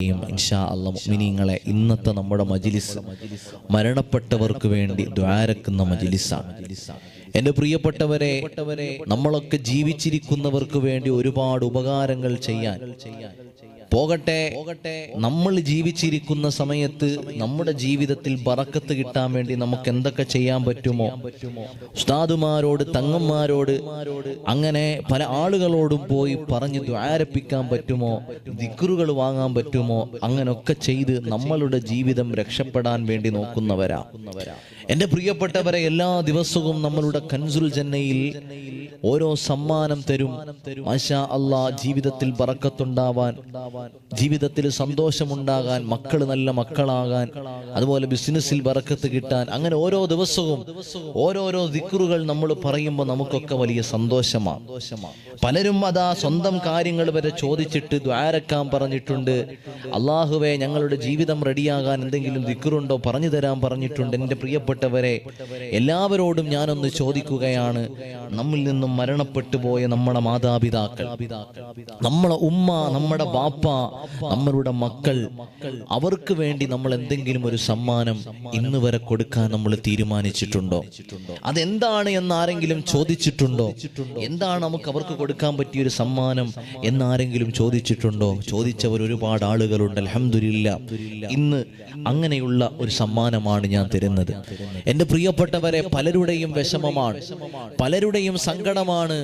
ഇൻഷാ ഇന്നത്തെ നമ്മുടെ മജിലിസ് മരണപ്പെട്ടവർക്ക് വേണ്ടി ദ്വാരക്കുന്ന മജിലിസാണ്. എന്റെ പ്രിയപ്പെട്ടവരെ നമ്മളൊക്കെ ജീവിച്ചിരിക്കുന്നവർക്ക് വേണ്ടി ഒരുപാട് ഉപകാരങ്ങൾ ചെയ്യാൻ. പോകട്ടെ നമ്മൾ ജീവിച്ചിരിക്കുന്ന സമയത്ത് നമ്മുടെ ജീവിതത്തിൽ ബറക്കത്ത് കിട്ടാൻ വേണ്ടി നമുക്ക് എന്തൊക്കെ ചെയ്യാൻ പറ്റുമോ? ഉസ്താദുമാരോട് തങ്ങന്മാരോട് അങ്ങനെ പല ആളുകളോടും പോയി പറഞ്ഞ് ദ്വാരപ്പിക്കാൻ പറ്റുമോ? ദിക്റുകൾ വാങ്ങാൻ പറ്റുമോ? അങ്ങനൊക്കെ ചെയ്ത് നമ്മളുടെ ജീവിതം രക്ഷപ്പെടാൻ വേണ്ടി നോക്കുന്നവരാ. എന്റെ പ്രിയപ്പെട്ടവരെ എല്ലാ ദിവസവും നമ്മളുടെ കൻസുൽ ജന്നയിൽ ഓരോ സമ്മാനം തരും. മാഷാ അള്ളാ ജീവിതത്തിൽ പറക്കത്തുണ്ടാവാൻ ജീവിതത്തിൽ സന്തോഷമുണ്ടാകാൻ മക്കൾ നല്ല മക്കളാകാൻ അതുപോലെ ബിസിനസ്സിൽ പറക്കത്ത് കിട്ടാൻ അങ്ങനെ ഓരോ ദിവസവും ഓരോരോ ദിക്റുകൾ നമ്മൾ പറയുമ്പോൾ നമുക്കൊക്കെ വലിയ സന്തോഷമാണ്. പലരും അതാ സ്വന്തം കാര്യങ്ങൾ വരെ ചോദിച്ചിട്ട് ദ്വാരക്കാൻ പറഞ്ഞിട്ടുണ്ട്. അള്ളാഹുവെ ഞങ്ങളുടെ ജീവിതം റെഡിയാകാൻ എന്തെങ്കിലും ദിക്റുണ്ടോ? പറഞ്ഞു തരാൻ പറഞ്ഞിട്ടുണ്ട്. എന്റെ പ്രിയപ്പെട്ടവരെ എല്ലാവരോടും ഞാനൊന്ന് ചോദിക്കുകയാണ്. നമ്മിൽ നിന്നും മരണപ്പെട്ടു പോയ നമ്മുടെ മാതാപിതാക്കൾ നമ്മളെ ഉമ്മ നമ്മുടെ ബാപ്പ നമ്മളുടെ മക്കൾ അവർക്ക് വേണ്ടി നമ്മൾ എന്തെങ്കിലും ഒരു സമ്മാനം ഇന്ന് വരെ കൊടുക്കാൻ നമ്മൾ തീരുമാനിച്ചിട്ടുണ്ടോ? അതെന്താണ് എന്ന് ആരെങ്കിലും ചോദിച്ചിട്ടുണ്ടോ? എന്താണ് നമുക്ക് അവർക്ക് കൊടുക്കാൻ പറ്റിയ ഒരു സമ്മാനം എന്നാരെങ്കിലും ചോദിച്ചിട്ടുണ്ടോ? ചോദിച്ചവർ ഒരുപാട് ആളുകളുണ്ട് അലഹമില്ല ഇന്ന് അങ്ങനെയുള്ള ഒരു സമ്മാനമാണ് ഞാൻ തരുന്നത്. എന്റെ പ്രിയപ്പെട്ടവരെ പലരുടെയും വിഷമമാണ്. പലരുടെയും സങ്കടമാണ്.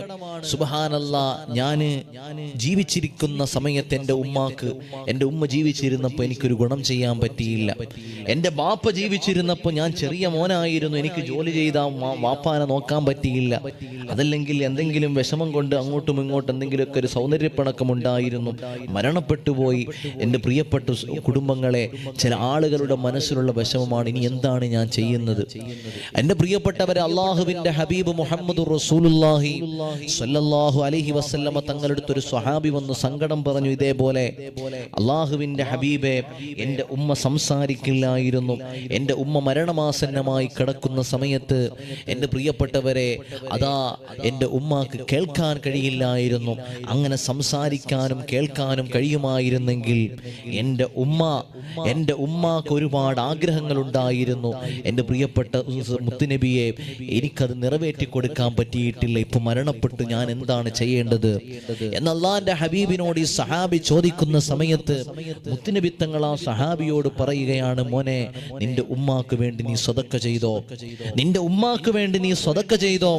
സുബഹാനല്ല ഞാൻ ജീവിച്ചിരിക്കുന്ന സമയത്ത് എന്റെ ഉമ്മാക്ക് എന്റെ ഉമ്മ ജീവിച്ചിരുന്നപ്പോൾ എനിക്കൊരു ഗുണം ചെയ്യാൻ പറ്റിയില്ല. എന്റെ ബാപ്പ ജീവിച്ചിരുന്നപ്പോൾ ഞാൻ ചെറിയ മോനായിരുന്നു. എനിക്ക് ജോലി ചെയ്ത വാപ്പാനെ നോക്കാൻ പറ്റിയില്ല. അതല്ലെങ്കിൽ എന്തെങ്കിലും വിഷമം കൊണ്ട് അങ്ങോട്ടും ഇങ്ങോട്ടും എന്തെങ്കിലുമൊക്കെ ഒരു സൗന്ദര്യപ്പിണക്കം ഉണ്ടായിരുന്നു മരണപ്പെട്ടു പോയി. പ്രിയപ്പെട്ട കുടുംബങ്ങളെ ചില ആളുകളുടെ മനസ്സിലുള്ള വിഷമമാണ് ഇനി എന്താണ് ഞാൻ ചെയ്യുന്നത്? എന്റെ പ്രിയപ്പെട്ടവരെ അള്ളാഹുവിന്റെ ഹബീബ് മുഹമ്മദ് റസൂലുള്ളാഹി സ്വല്ലല്ലാഹു അലൈഹി തങ്ങളുടെ അടുത്തൊരു സ്വഹാബി വന്ന് സങ്കടം പറഞ്ഞു ഇതേപോലെ അള്ളാഹുവിന്റെ ഹബീബെ എന്റെ ഉമ്മ സംസാരിക്കില്ലായിരുന്നു. എന്റെ ഉമ്മ മരണമാസന്നമായി കിടക്കുന്ന സമയത്ത് എന്റെ പ്രിയപ്പെട്ടവരെ അതാ എന്റെ ഉമ്മാക്ക് കേൾക്കാൻ കഴിയില്ലായിരുന്നു. അങ്ങനെ സംസാരിക്കാനും കേൾക്കാനും കഴിയുമായിരുന്നെങ്കിൽ എന്റെ ഉമ്മ എന്റെ ഉമ്മാക്ക് ഒരുപാട് ആഗ്രഹങ്ങൾ ഉണ്ടായിരുന്നു എന്റെ പ്രിയപ്പെട്ട മുത്തുനബിയെ എനിക്കത് നിറവേറ്റി കൊടുക്കാൻ പറ്റിയിട്ടില്ല. ഇപ്പൊ മരണപ്പെട്ടു ഞാൻ എന്താണ് ചെയ്യേണ്ടത്? എന്ന് ഹബീബിനോട് ഈ സഹാബി ചോദിക്കുന്ന സമയത്ത് മുത്തുനബി തങ്ങൾ ആ സഹാബിയോട് പറയുകയാണ് മോനെ നിന്റെ ഉമ്മാക്ക് വേണ്ടി നീ സ്വതക്ക ചെയ്തോ? നിന്റെ ഉമ്മാക്ക് വേണ്ടി നീ സ്വതക്ക ചെയ്തോ?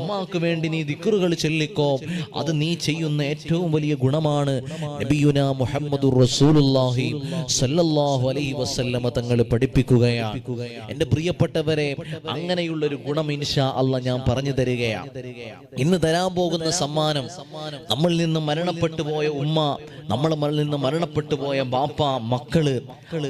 ഉമ്മാക്ക് വേണ്ടി നീ ദിക്റുകൾ ചെല്ലിക്കോ? അത് നീ ചെയ്യുന്ന ഏറ്റവും വലിയ ഗുണമാണ് നബിയുന സല്ലല്ലാഹു അലൈഹി വസല്ലമ തങ്ങൾ പഠിപ്പിക്കുകയാണ്. എന്റെ പ്രിയപ്പെട്ടവരെ അങ്ങനെയുള്ള ഒരു ഗുണം ഇൻഷാ അല്ല ഞാൻ പറഞ്ഞു തരികയാണ്. ഇന്ന് തരാൻ പോകുന്ന സമ്മാനം നമ്മളിൽ നിന്ന് മരണപ്പെട്ടു പോയ ഉമ്മ നമ്മളിൽ നിന്ന് മരണപ്പെട്ടു പോയ ബാപ്പ മക്കൾ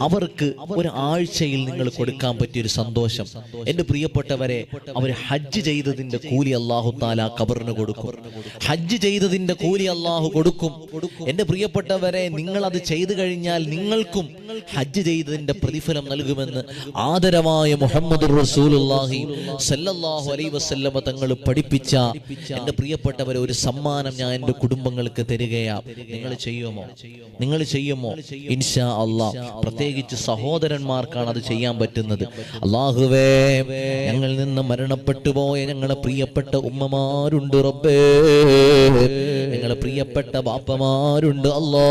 അവർക്ക് ഒരു ആഴ്ചയിൽ നിങ്ങൾ കൊടുക്കാൻ പറ്റിയ ഒരു സന്തോഷം. എന്റെ പ്രിയപ്പെട്ടവരെ അവർ ഹജ്ജ് ചെയ്തതിന്റെ കൂലി അള്ളാഹു താല കബറിന് കൊടുക്കും. ഹജ്ജ് ചെയ്തതിന്റെ കൂലി അള്ളാഹു കൊടുക്കും. എന്റെ പ്രിയപ്പെട്ടവരെ നിങ്ങൾ അത് ചെയ്തു കഴിഞ്ഞാൽ നിങ്ങൾക്കും ഹജ്ജ് ചെയ്തതിന്റെ പ്രതിഫലം നൽകുമെന്ന് ആദരവായ മുഹമ്മദ് റസൂലുള്ളാഹി സല്ലല്ലാഹു അലൈഹി വസല്ലമ തങ്ങൾ പഠിപ്പിച്ച എന്റെ പ്രിയപ്പെട്ടവരെ ഒരു സമ്മാനം ഞാൻ എന്റെ കുടുംബങ്ങൾക്ക് തരികയാ. നിങ്ങൾ ചെയ്യുമോ? നിങ്ങൾ ചെയ്യുമോ? ഇൻഷാ അള്ളാ പ്രത്യേകിച്ച് സഹോദരന്മാർക്കാണ് അത് ചെയ്യാൻ പറ്റുന്നത്. അള്ളാഹുവേ ഞങ്ങളിൽ നിന്ന് മരണപ്പെട്ടു പോയ ഞങ്ങളെ പ്രിയപ്പെട്ട ഉമ്മമാരുണ്ട് റബ്ബേ. ഞങ്ങളെ പ്രിയപ്പെട്ട ബാപ്പമാരുണ്ട് അല്ലോ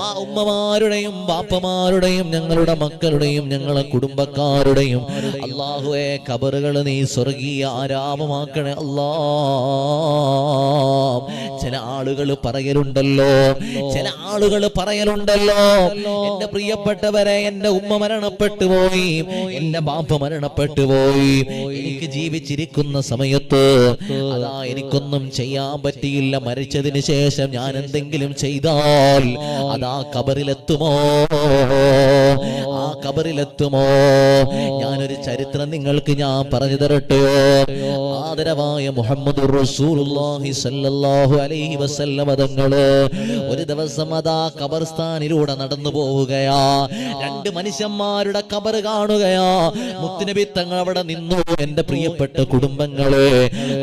ആ ഉമ്മമാരുടെയും ബാപ്പമാരുടെയും ഞങ്ങളുടെ മക്കളുടെയും ഞങ്ങളെ കുടുംബക്കാരുടെയും. അള്ളാഹുവെ കബറുകൾ നീ സ്വർഗീയ ആരാമമാക്കണേ അല്ലാ. ചില ആളുകൾ പറയലുണ്ടല്ലോ. ചില ആളുകൾ പറയലുണ്ടല്ലോ. എന്റെ പ്രിയപ്പെട്ടവരെ എന്റെ ഉമ്മ മരണപ്പെട്ടു പോയി. എന്റെ ബാപ്പ മരണപ്പെട്ടു പോയി. എനിക്ക് ജീവിച്ചിരിക്കുന്ന സമയത്ത് അതാ എനിക്കൊന്നും ചെയ്യാൻ പറ്റിയില്ല. മരിച്ചതിന് ശേഷം ഞാൻ എന്തെങ്കിലും ചെയ്താൽ അതാ കബറിലെത്തും കബറിലെത്തുമോ ആ കബറിലെത്തുമോ ഞാനൊരു ചരിത്രം നിങ്ങൾക്ക് ഞാൻ പറഞ്ഞു തരട്ടെയോ ആദരവായ മുഹമ്മദ് അലൈഹി ഒരു ദിവസം അതാ കബർസ്ഥാനിലൂടെ നടന്നു പോവുകയാ. രണ്ട് മനുഷ്യന്മാരുടെ കബർ കാണുകയാ. മുത്തുനബി തങ്ങൾ അവിടെ നിന്നു. എന്റെ പ്രിയപ്പെട്ട കുടുംബങ്ങളെ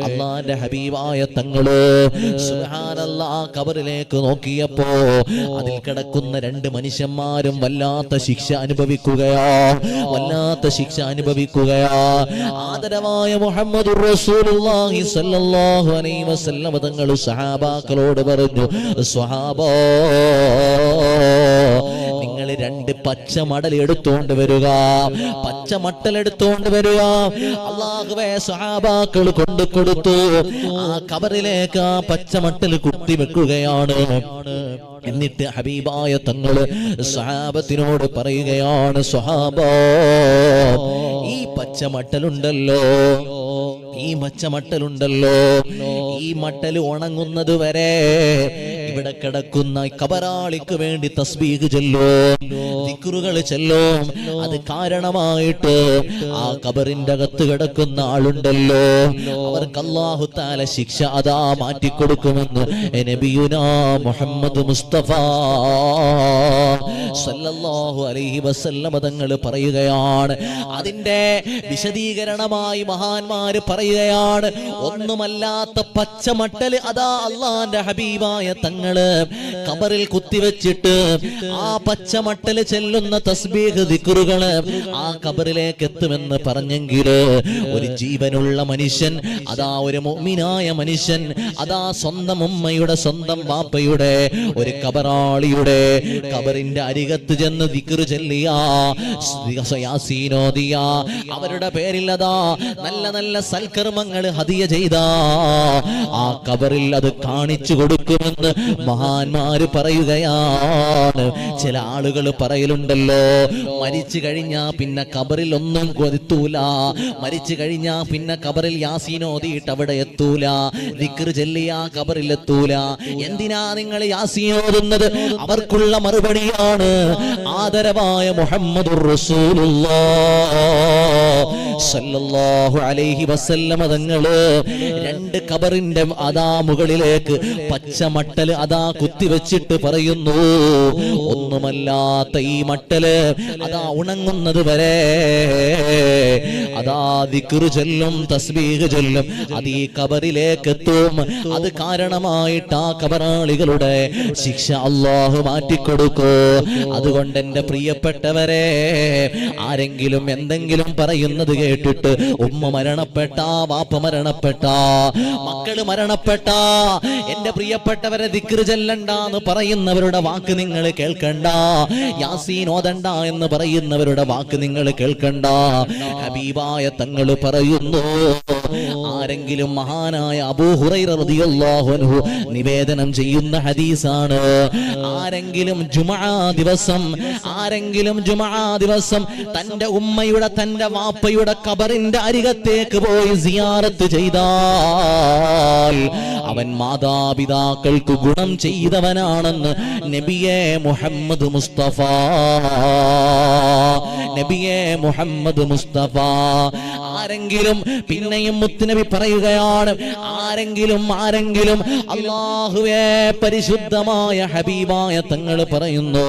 അള്ളാന്റെ ഹബീബായ തങ്ങൾ സുഹാനല്ല ആ കബറിലേക്ക് നോക്കിയപ്പോ അതിൽ കിടക്കുന്ന രണ്ട് മനുഷ്യന്മാരും വല്ലാത്ത ശിക്ഷ അനുഭവിക്കുകയാ. വല്ലാത്ത ശിക്ഷ അനുഭവിക്കുകയാ. ആദരവായ മുഹമ്മദ് സഹാബാക്കളോട് പറഞ്ഞു സ്വഹാബോ പച്ച മടൽ എടുത്തോണ്ട് വരിക. പച്ച മട്ടൽ എടുത്തോണ്ട് വരിക. അള്ളാഹുവേ സഹാബാക്കൾ കൊണ്ടു കൊടുത്തു. ആ കബറിലേക്ക് ആ പച്ചമട്ടൽ കുത്തി വെക്കുകയാണ്. എന്നിട്ട് ഹബീബായ തങ്ങൾ സഹാബത്തിനോട് പറയുകയാണ് സ്വഹാബ ഈ പച്ചമട്ടലുണ്ടല്ലോ. ഈ പച്ച മട്ടലുണ്ടല്ലോ ഈ മട്ടൽ ഉണങ്ങുന്നത് വരെ ഇവിടെ കിടക്കുന്ന കബരാളിക്ക് വേണ്ടി തസ്ബീഹ് ചെല്ലോ ദിക്റുകൾ ചെല്ലോ. അത് കാരണമായിട്ട് ആ കബറിന്റെ അകത്ത് കിടക്കുന്ന ആളുണ്ടല്ലോ. അവർക്ക് അല്ലാഹു താല ശിക്ഷ അതാ മാറ്റിക്കൊടുക്കുമെന്ന് നബിയുനാ മുഹമ്മദ് മുസ്തഫ സല്ലല്ലാഹു അലൈഹി വസല്ലമ തങ്ങൾ പറയുകയാണ്. അതിന്റെ വിശദീകരണമായി മഹാന്മാര് പറയുകയാണ്. ഒന്നുമല്ലാത്ത പച്ചമട്ടൽ അതാ അള്ളാന്റെ ഹബീബായ തങ്ങൾ കബറിൽ കുത്തിവെച്ചിട്ട് ആ പച്ചമട്ടൽ ചെല്ലുന്ന തസ്ബീഹ് ദിക്റുകൾ ആ കബറിലേക്ക് എത്തുമെന്ന് പറഞ്ഞെങ്കിൽ ഒരു ജീവനുള്ള മനുഷ്യൻ അതാ ഒരു മുഅ്മിനായ മനുഷ്യൻ അതാ സ്വന്തം ഉമ്മയുടെ സ്വന്തം വാപ്പയുടെ ഒരു കബറാളിയുടെ കബറിന്റെ അരികത്ത് ചെന്ന് ദിക്റ് ചെല്ലിയ യാസീനോദിയ അവരുടെ പേരിൽ അതാ നല്ല നല്ല സൽക്കർമ്മങ്ങൾ ഹദിയ ചെയ്ത ആ കബറിൽ അത് കാണിച്ചു കൊടുക്കുമെന്ന് മഹാന്മാര് പറയുകയാണ്. ചില ആളുകൾ പറയലുണ്ടല്ലോ മരിച്ചു കഴിഞ്ഞാ പിന്നെ കബറിൽ ഒന്നും കൊരുത്തൂല. മരിച്ചു കഴിഞ്ഞാ പിന്നെ കബറിൽ യാസീനോതിയിട്ട് അവിടെ എത്തൂല. ദിക്റ് ചെല്ലിയാ കബറിൽ എത്തൂല എന്തിനാ നിങ്ങൾ യാസീനോതുന്നത് അവർക്കുള്ള മറുപടിയാണ് ആദരവായ മുഹമ്മദ് സല്ലല്ലാഹു അലൈഹി രണ്ട് കബറിന്റെ അതാ മുകളിലേക്ക് പച്ച മട്ടൽ അതാ കുത്തിവെച്ചിട്ട് പറയുന്നു ഒന്നുമല്ലാത്ത ഈ മട്ടൽ അതാ ഉണങ്ങുന്നത് വരെ. അതാ ദിക്കുറു ചൊല്ലും തസ്ബീഹ് ചൊല്ലും അത് ഈ കബറിലേക്ക് എത്തും അത് കാരണമായിട്ട് ആ കബറാളികളുടെ ശിക്ഷ അള്ളാഹു മാറ്റിക്കൊടുക്കൂ. അതുകൊണ്ട് എന്റെ പ്രിയപ്പെട്ടവരെ ആരെങ്കിലും എന്തെങ്കിലും പറയുന്നത് കേട്ടിട്ട് ഉമ്മ മരണപ്പെട്ട വാപ്പ മരണപ്പെട്ട മക്കൾ മരണപ്പെട്ട എന്റെ പ്രിയപ്പെട്ടവരെ ദിക്റ് ചെല്ലണ്ട എന്ന് പറയുന്നവരുടെ വാക്ക് നിങ്ങൾ കേൾക്കണ്ട. യാസീൻ ഓതണ്ട എന്ന് പറയുന്നവരുടെ വാക്ക് നിങ്ങൾ കേൾക്കണ്ട. ഹബീബായ തങ്ങൾ പറയുന്നു ആരെങ്കിലും മഹാനായ അബൂഹുറൈറ റളിയല്ലാഹു അൻഹു നിവേദനം ചെയ്യുന്ന ഹദീസാണ്. ആരെങ്കിലും ജുമാ ദിവസം ആരെങ്കിലും ജുമാ ദിവസം തന്റെ ഉമ്മയുടെ തന്റെ വാപ്പയുടെ കബറിന്റെ അരികത്തേക്ക് പോയി സിയാറത്ത് ചെയ്താൽ അവൻ മാതാപിതാക്കൾക്ക് ഗുണം ചെയ്തവനാണെന്ന് നബിയെ മുഹമ്മദ് മുസ്തഫ. നബിയെ മുഹമ്മദ് മുസ്തഫ. ആരെങ്കിലും പിന്നെയും മുത്തുനബി പറയുകയാണ് ആരെങ്കിലും ആരെങ്കിലും അള്ളാഹുവേ പരിശുദ്ധമായ ഹബീബായ തങ്ങൾ പറയുന്നു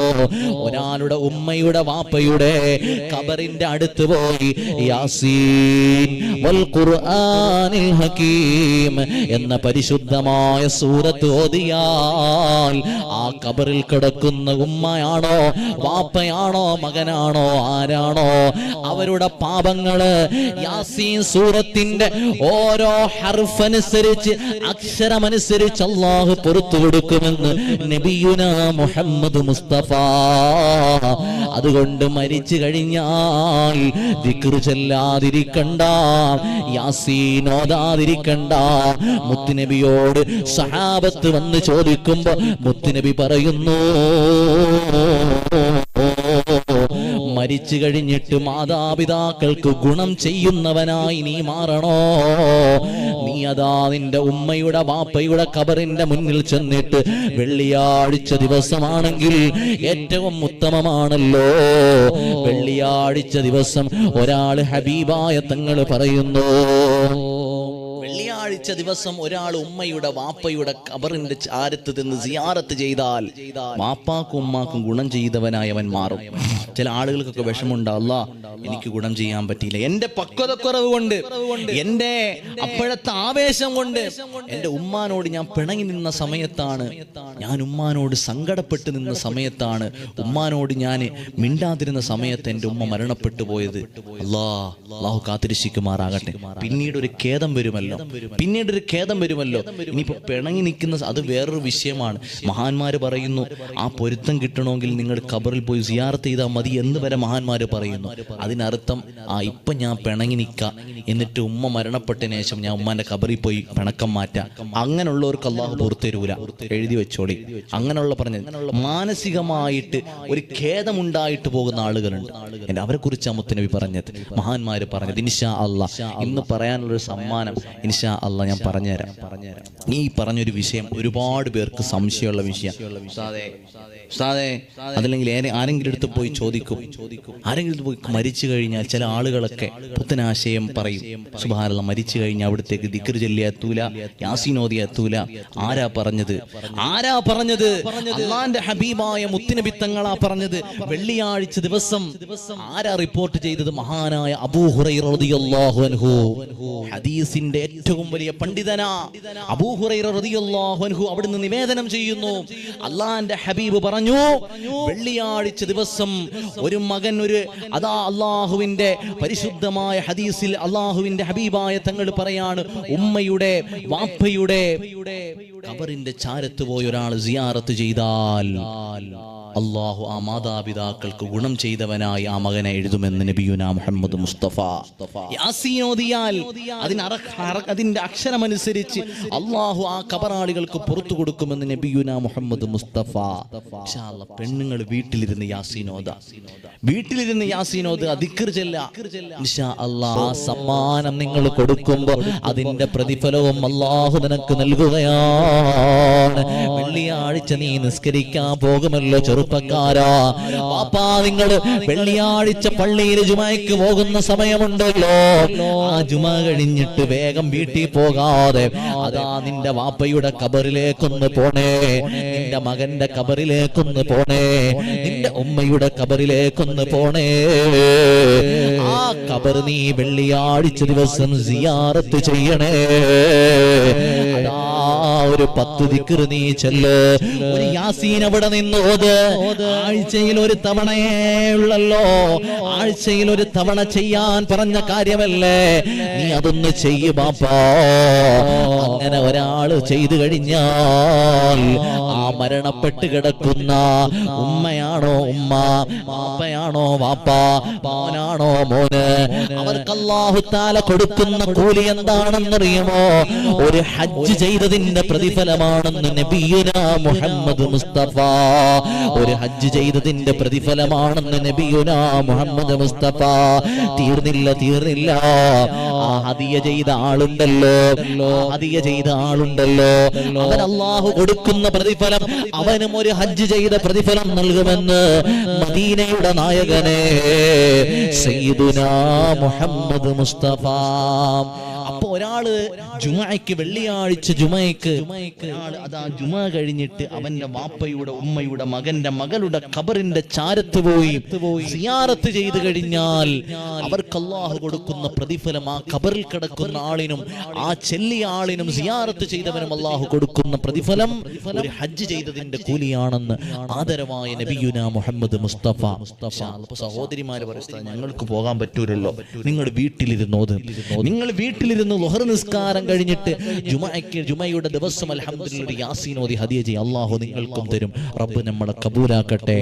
ഒരാളുടെ ഉമ്മയുടെ വാപ്പയുടെ കബറിന്റെ അടുത്ത് പോയി യാസീൻ വൽ ഖുർആനിൽ ഹകീം എന്ന പരിശുദ്ധമായ സൂറത്ത് ഓതിയാൽ ആ കബറിൽ കിടക്കുന്ന ഉമ്മയാണോ വാപ്പയാണോ മകനാണോ ആരാണോ? അവരുടെ പാപങ്ങൾ യാസീൻ സൂറത്തിന്റെ ഓരോ ഹർഫനുസരിച്ച് അക്ഷരമനുസരിച്ച് അള്ളാഹു പുറത്തു കൊടുക്കുമെന്ന് നബിയുന മുഹമ്മദ് മുസ്തഫ അതുകൊണ്ട് മരിച്ചു കഴിഞ്ഞാൽ ദിക്റ് ചെല്ലാതിരിക്കണ്ട യാസീൻ ഓതാതിരിക്കണ്ട മുത്തുനബിയോട് സഹാബത്ത് വന്ന് ചോദിക്കുമ്പോ മുത്തുനബി പറയുന്നു മരിച്ചു കഴിഞ്ഞിട്ട് മാതാപിതാക്കൾക്ക് ഗുണം ചെയ്യുന്നവനായി നീ മാറണോ? നീ അതാ നിന്റെ ഉമ്മയുടെ വാപ്പയുടെ കബറിന്റെ മുന്നിൽ ചെന്നിട്ട് വെള്ളിയാഴ്ച ദിവസമാണെങ്കിൽ ഏറ്റവും ഉത്തമമാണല്ലോ. വെള്ളിയാഴ്ച ദിവസം ഒരാൾ ഹബീബായ തങ്ങൾ പറയുന്നു വെള്ളിയാഴ്ച ദിവസം ഒരാൾ ഉമ്മയുടെ വാപ്പയുടെ കബറിന്റെ ചാരത്ത് നിന്ന് സിയാറത്ത് ചെയ്താൽ വാപ്പാക്കും ഉമ്മാക്കും ഗുണം ചെയ്തവനായി അവൻ മാറും. ചില ആളുകൾക്കൊക്കെ വിഷമുണ്ടല്ല എനിക്ക് ഗുണം ചെയ്യാൻ പറ്റിയില്ല. എന്റെ പക്വതക്കുറവ് കൊണ്ട് എന്റെ അപ്പോഴത്തെ ആവേശം കൊണ്ട് എന്റെ ഉമ്മാനോട് ഞാൻ പിണങ്ങി നിന്ന സമയത്താണ് ഞാൻ ഉമ്മാനോട് സങ്കടപ്പെട്ട് നിന്ന സമയത്താണ് ഉമ്മാനോട് ഞാൻ മിണ്ടാതിരുന്ന സമയത്ത് എന്റെ ഉമ്മ മരണപ്പെട്ടു പോയത്. അല്ലാ അള്ളാഹു കാത്തിരിശിക്കുമാറാകട്ടെ പിന്നീട് ഒരു ഖേദം വരുമല്ലോ. പിന്നീട് ഒരു ഖേദം വരുമല്ലോ. ഇനിയിപ്പോൾ പിണങ്ങി നിൽക്കുന്ന അത് വേറൊരു വിഷയമാണ്. മഹാന്മാർ പറയുന്നു ആ പൊരുത്തം കിട്ടണമെങ്കിൽ നിങ്ങൾ ഖബറിൽ പോയി സിയാർത്ത് ചെയ്താൽ മതി എന്ന് വരെ മഹാന്മാർ പറയുന്നു. അതിനർത്ഥം ആ ഇപ്പം ഞാൻ പിണങ്ങി നിൽക്ക. എന്നിട്ട് ഉമ്മ മരണപ്പെട്ടതിന് ശേഷം ഞാൻ ഉമ്മാന്റെ ഖബറിൽ പോയി പിണക്കം മാറ്റാം. അങ്ങനെയുള്ളവർക്ക് അള്ളാഹു പുറത്തരൂല എഴുതി വെച്ചോളി. അങ്ങനെയുള്ള പറഞ്ഞത് മാനസികമായിട്ട് ഒരു ഖേദമുണ്ടായിട്ട് പോകുന്ന ആളുകളുണ്ട്. എന്റെ അവരെ കുറിച്ച് മുത്തനബി പറഞ്ഞത് മഹാന്മാര് പറഞ്ഞത് ഇൻഷാ അള്ളാ ഇന്ന് പറയാനുള്ളൊരു സമ്മാനം ഇൻഷാ അല്ല ഞാൻ പറഞ്ഞുതരാം. നീ പറഞ്ഞൊരു വിഷയം ഒരുപാട് പേർക്ക് സംശയമുള്ള വിഷയം. അതല്ലെങ്കിൽ ആരെങ്കിലും അടുത്ത് പോയി ചോദിക്കും. ആരെങ്കിലും പോയി മരിച്ചു കഴിഞ്ഞാൽ ചില ആളുകളൊക്കെ പുത്തനാശയം പറയും. സുബാനുള്ള മരിച്ചു കഴിഞ്ഞാൽ അവിടത്തേക്ക് ദിക്കർ ചൊല്ലി എത്തൂല യാസിനോദി എത്തൂല. ആരാ പറഞ്ഞത്? ആരാ പറഞ്ഞത്? അള്ളാന്റെ ഹബീബായ മുത്തിനബിത്തങ്ങളാ പറഞ്ഞത്. വെള്ളിയാഴ്ച ദിവസം ആരാ റിപ്പോർട്ട് ചെയ്തത്? മഹാനായ അബൂഹുറൈ ഹദീസിന്റെ ഏറ്റവും വലിയ പണ്ഡിതനാ അവിടുന്ന് നിവേദനം ചെയ്യുന്നു. അള്ളാന്റെ ഹബീബ് പറഞ്ഞു വെള്ളിയാഴ്ച ദിവസം ഒരു മകൻ ഒരു അതാ അള്ളാഹുവിന്റെ പരിശുദ്ധമായ ഹദീസിൽ അള്ളാഹുവിന്റെ ഹബീബായ തങ്ങൾ പറയാണ് ഉമ്മയുടെ വാപ്പയുടെ കബറിന്റെ ചാരത്ത് പോയി ഒരാൾ സിയാറത്ത് ചെയ്താൽ. അള്ളാഹു ആ മാതാപിതാക്കൾക്ക് ഗുണം ചെയ്തവനായി ആ മകനെ എഴുതുമെന്ന് നബിയുന മുഹമ്മദ് മുസ്തഫ. യാസീനോദിയാൽ അതിന്റെ അക്ഷരമനുസരിച്ച് അള്ളാഹു ആ കബറാളികൾക്ക് പുറത്തു കൊടുക്കുമെന്ന് നബിയുന മുഹമ്മദ് മുസ്തഫ. പെണ്ണുങ്ങൾ വീട്ടിലിരുന്ന് യാസീനോദ. വീട്ടിലിരുന്ന് യാസീനോദ് അതിക്കർ സമ്മാനം നിങ്ങൾ കൊടുക്കുമ്പോൾ അതിന്റെ പ്രതിഫലവും അള്ളാഹു നിനക്ക് നൽകുകയാണ്. വെള്ളിയാഴ്ച നീ നിസ്കരിക്കാൻ പോകുമല്ലോ ചെറുപ്പക്കാരാ പാപ്പാ നിങ്ങൾ വെള്ളിയാഴ്ച പള്ളിയിൽ ജുമായ്ക്ക് പോകുന്ന സമയമുണ്ടല്ലോ. ആ ജുമ കഴിഞ്ഞിട്ട് വേഗം വീട്ടിൽ പോകാതെ അതാ നിന്റെ വാപ്പയുടെ കബറിലേക്കൊന്ന് പോണേ. നിന്റെ മകന്റെ കബറിലേക്കൊന്ന് പോണേ. നിന്റെ ഉമ്മയുടെ കബറിലേക്കൊന്ന് പോണേ. ആ കബർ നീ വെള്ളിയാഴ്ച ദിവസം സിയാറത്ത് ചെയ്യണേ. അതാ ഒരു പത്ത് ദിക്കർ നീ ചെല്ല്. ഒരു യാസീൻ അവിടെ നിന്ന് ഓത്? ആഴ്ചയിൽ ഒരു തവണയേ ഉള്ളല്ലോ. ആഴ്ചയിൽ ഒരു തവണ ചെയ്യാൻ പറഞ്ഞ കാര്യമല്ലേ? നീ അതൊന്ന് ചെയ്യ് ബാപ്പാ. അങ്ങനെ ഒരാൾ ചെയ്തു കഴിഞ്ഞാൽ മരണപ്പെട്ട് കിടക്കുന്ന ഉമ്മയാണോ ഉമ്മ? വാപ്പയാണോ വാപ്പ മോനാണോ മോന്? അവർക്ക് അള്ളാഹുത്താല താല കൊടുക്കുന്ന കൂലി എന്താണെന്നറിയുമോ? ഒരു ഹജ്ജ് ചെയ്തതിന്റെ പ്രതിഫലമാണെന്ന് നബീന മുഹമ്മദ് മുസ്തഫ. ഒരു ഹജ്ജ് ചെയ്തതിന്റെ പ്രതിഫലമാണെന്ന് നബിയുന മുഹമ്മദ് മുസ്തഫ. തീർന്നില്ല തീർന്നില്ല. ആ ഹദിയ ചെയ്ത ആളുണ്ടല്ലോ. ഹതിയ ചെയ്ത ആളുണ്ടല്ലോ. അവൻ അള്ളാഹു കൊടുക്കുന്ന പ്രതിഫലം അവനും ഒരു ഹജ്ജ് ചെയ്ത പ്രതിഫലം നൽകുമെന്ന് മദീനയുടെ നായകനെ സയ്യിദുനാ മുഹമ്മദ് മുസ്തഫ. ഒരാൾ ജുമയ്ക്ക് വെള്ളിയാഴ്ച ജുമയ്ക്ക് ഒരാൾ അതാ ജുമ കഴിഞ്ഞിട്ട് അവന്റെ വാപ്പയുടെ ഉമ്മയുടെ മകന്റെ മകളുടെ ഖബറിന്റെ ചാരത്ത് പോയി സിയാറത്ത് ചെയ്ത് കഴിഞ്ഞാൽ അവർക്ക് അള്ളാഹു കൊടുക്കുന്ന പ്രതിഫലം ആ ഖബറിൽ കിടക്കുന്ന ആളിനും ആ ചെല്ലിയ ആളിനും സിയാറത്ത് ചെയ്തവനും അള്ളാഹു കൊടുക്കുന്ന പ്രതിഫലം ഒരു ഹജ്ജ് ചെയ്തതിന്റെ കൂലിയാണെന്ന് ആദരവായ നബിയുന മുഹമ്മദ് മുസ്തഫ. സഹോദരിമാര് ഞങ്ങൾക്ക് പോകാൻ പറ്റൂലല്ലോ. നിങ്ങൾ വീട്ടിലിരുന്നോത്. നിങ്ങൾ വീട്ടിലിരുന്ന് ലുഹർ നിസ്കാരം കഴിഞ്ഞിട്ട് ജുമയ്ക്ക് ജുമയുടെ ദിവസം ഒരു യാസീനോദി ഹദിയ അള്ളാഹു നിങ്ങൾക്കും തരും. റബ്ബ് നമ്മളെ കബൂലാക്കട്ടെ.